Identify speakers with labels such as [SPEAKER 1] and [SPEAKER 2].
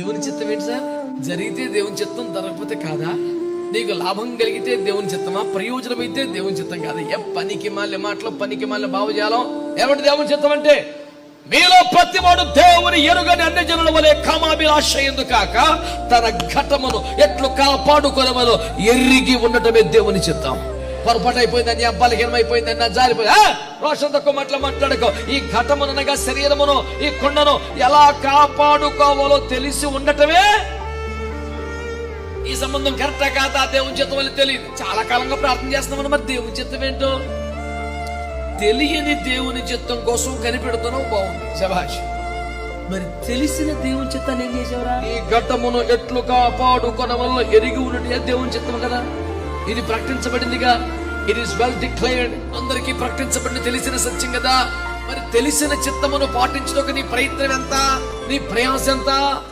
[SPEAKER 1] దేవుని చిత్తం ఏంటి సార్? జరిగితే దేవుని చిత్తం జరగకపోతే కాదా? నీకు లాభం కలిగితే దేవుని చిత్తమా? ప్రయోజనం అయితే దేవుని చిత్తం కాదా. ఏ పనికి మాలి మాటలు పనికి మాలి భావజాలం? ఏమంటే దేవుని చిత్తం అంటే? మీలో ప్రతివాడు దేవుని ఎరుగని అన్ని జనుల వలె కామాభిలాష ఎందు కాక? తన ఘటమును ఎట్లు కాపాడుకొనమలో ఎరిగి ఉండటమే దేవుని చిత్తం. పొరపాటు అయిపోయిందని అబ్బాలకి ఏమైపోయిందని నా జారిపోయి! రోషన్ తక్కువ మాటలు మాట్లాడుకో. ఈ ఘటమునగా శరీరమును ఈ కొండను ఎలా కాపాడుకోవాలో తెలిసి ఉండటమే ఈ సంబంధం కరెక్టా కాదా? దేవుని చిత్తం అని తెలియదు. చాలా కాలంగా ప్రార్థన చేస్తున్నామని మరి దేవుని చిత్తం ఏంటో? తెలియని దేవుని చిత్తం కోసం కనిపెడుతున్నావు బాగుంది. శభాష్.
[SPEAKER 2] మరి తెలిసిన దేవుని చిత్తాన్ని ఏం చేసేవరా?
[SPEAKER 1] ఈ ఘట్టమును ఎట్లు కాపాడుకొన వల్ల ఎరిగి ఉన్నట్టే దేవుని చిత్తం కదా. ఇది ప్రకటించబడిందిగా. ఇట్ ఈస్ వెల్ డిక్లేర్డ్ అందరికీ ప్రకటించబడిన తెలిసిన సత్యం కదా. మరి తెలిసిన చిత్తమును పాటించడానికి నీ ప్రయత్నం ఎంత? నీ ప్రయాస ఎంత?